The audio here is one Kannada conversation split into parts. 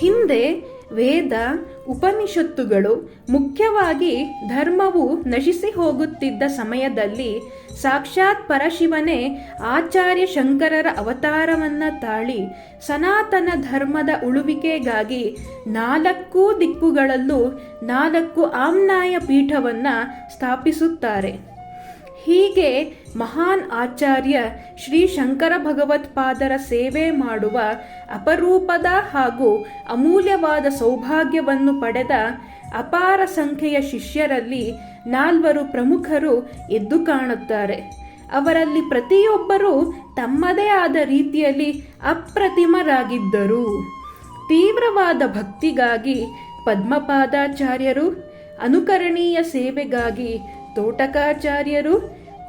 ಹಿಂದೆ ವೇದ ಉಪನಿಷತ್ತುಗಳು ಮುಖ್ಯವಾಗಿ ಧರ್ಮವು ನಶಿಸಿ ಹೋಗುತ್ತಿದ್ದ ಸಮಯದಲ್ಲಿ ಸಾಕ್ಷಾತ್ ಪರಶಿವನೇ ಆಚಾರ್ಯ ಶಂಕರರ ಅವತಾರವನ್ನ ತಾಳಿ ಸನಾತನ ಧರ್ಮದ ಉಳುವಿಕೆಗಾಗಿ ನಾಲ್ಕು ದಿಕ್ಕುಗಳಲ್ಲೂ ನಾಲ್ಕು ಆಮ್ನಾಯ ಪೀಠವನ್ನ ಸ್ಥಾಪಿಸುತ್ತಾರೆ. ಹೀಗೆ ಮಹಾನ್ ಆಚಾರ್ಯ ಶ್ರೀ ಶಂಕರ ಭಗವತ್ಪಾದರ ಸೇವೆ ಮಾಡುವ ಅಪರೂಪದ ಹಾಗೂ ಅಮೂಲ್ಯವಾದ ಸೌಭಾಗ್ಯವನ್ನು ಪಡೆದ ಅಪಾರ ಸಂಖ್ಯೆಯ ಶಿಷ್ಯರಲ್ಲಿ ನಾಲ್ವರು ಪ್ರಮುಖರು ಎದ್ದು ಕಾಣುತ್ತಾರೆ. ಅವರಲ್ಲಿ ಪ್ರತಿಯೊಬ್ಬರೂ ತಮ್ಮದೇ ಆದ ರೀತಿಯಲ್ಲಿ ಅಪ್ರತಿಮರಾಗಿದ್ದರು. ತೀವ್ರವಾದ ಭಕ್ತಿಗಾಗಿ ಪದ್ಮಪಾದಾಚಾರ್ಯರು, ಅನುಕರಣೀಯ ಸೇವೆಗಾಗಿ ತೋಟಕಾಚಾರ್ಯರು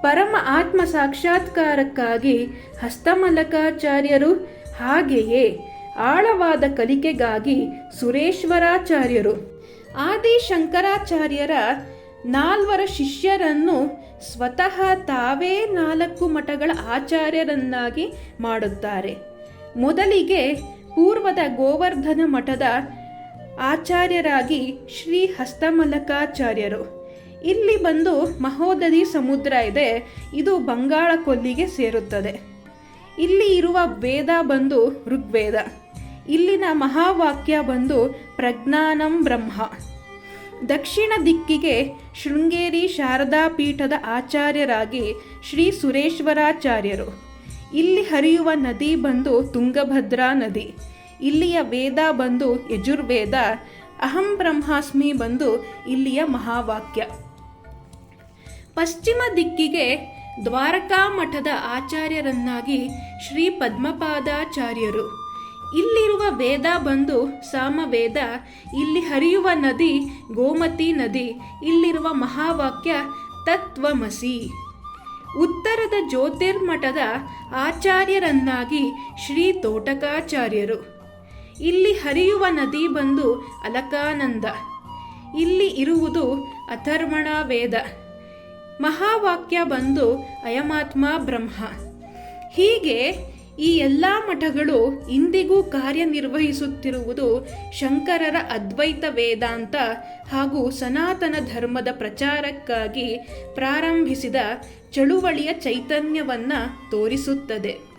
ಪರಮ ಆತ್ಮ ಸಾಕ್ಷಾತ್ಕಾರಕ್ಕಾಗಿ ಹಸ್ತಮಲಕಾಚಾರ್ಯರು ಹಾಗೆಯೇ ಆಳವಾದ ಕಲಿಕೆಗಾಗಿ ಸುರೇಶ್ವರಾಚಾರ್ಯರು. ಆದಿ ಶಂಕರಾಚಾರ್ಯರ ನಾಲ್ವರ ಶಿಷ್ಯರನ್ನು ಸ್ವತಃ ತಾವೇ ನಾಲ್ಕು ಮಠಗಳ ಆಚಾರ್ಯರನ್ನಾಗಿ ಮಾಡುತ್ತಾರೆ. ಮೊದಲಿಗೆ ಪೂರ್ವದ ಗೋವರ್ಧನ ಮಠದ ಆಚಾರ್ಯರಾಗಿ ಶ್ರೀ ಹಸ್ತಮಲಕಾಚಾರ್ಯರು ಇಲ್ಲಿ ಬಂದು ಮಹೋದಧಿ ಸಮುದ್ರ ಇದೆ, ಇದು ಬಂಗಾಳ ಕೊಲ್ಲಿಗೆ ಸೇರುತ್ತದೆ. ಇಲ್ಲಿ ಇರುವ ವೇದ ಬಂದು ಋಗ್ವೇದ. ಇಲ್ಲಿನ ಮಹಾವಾಕ್ಯ ಬಂದು ಪ್ರಜ್ಞಾನಂ ಬ್ರಹ್ಮ. ದಕ್ಷಿಣ ದಿಕ್ಕಿಗೆ ಶೃಂಗೇರಿ ಶಾರದಾ ಪೀಠದ ಆಚಾರ್ಯರಾಗಿ ಶ್ರೀ ಸುರೇಶ್ವರಾಚಾರ್ಯರು. ಇಲ್ಲಿ ಹರಿಯುವ ನದಿ ಬಂದು ತುಂಗಭದ್ರಾ ನದಿ. ಇಲ್ಲಿಯ ವೇದ ಬಂದು ಯಜುರ್ವೇದ. ಅಹಂ ಬ್ರಹ್ಮಾಸ್ಮಿ ಬಂದು ಇಲ್ಲಿಯ ಮಹಾವಾಕ್ಯ. ಪಶ್ಚಿಮ ದಿಕ್ಕಿಗೆ ದ್ವಾರಕಾ ಮಠದ ಆಚಾರ್ಯರನ್ನಾಗಿ ಶ್ರೀ ಪದ್ಮಪಾದಾಚಾರ್ಯರು. ಇಲ್ಲಿರುವ ವೇದ ಬಂದು ಸಾಮವೇದ, ಇಲ್ಲಿ ಹರಿಯುವ ನದಿ ಗೋಮತಿ ನದಿ, ಇಲ್ಲಿರುವ ಮಹಾವಾಕ್ಯ ತತ್ವಮಸಿ. ಉತ್ತರದ ಜ್ಯೋತಿರ್ಮಠದ ಆಚಾರ್ಯರನ್ನಾಗಿ ಶ್ರೀ ತೋಟಕಾಚಾರ್ಯರು. ಇಲ್ಲಿ ಹರಿಯುವ ನದಿ ಬಂದು ಅಲಕಾನಂದ. ಇಲ್ಲಿ ಇರುವುದು ಅಥರ್ವಣ ವೇದ ಮಹಾವಾಕ್ಯ ಬಂದು ಅಯಮಾತ್ಮ ಬ್ರಹ್ಮ. ಹೀಗೆ ಈ ಎಲ್ಲ ಮಠಗಳು ಇಂದಿಗೂ ಕಾರ್ಯನಿರ್ವಹಿಸುತ್ತಿರುವುದು ಶಂಕರರ ಅದ್ವೈತ ವೇದಾಂತ ಹಾಗೂ ಸನಾತನ ಧರ್ಮದ ಪ್ರಚಾರಕ್ಕಾಗಿ ಪ್ರಾರಂಭಿಸಿದ ಚಳುವಳಿಯ ಚೈತನ್ಯವನ್ನು ತೋರಿಸುತ್ತದೆ.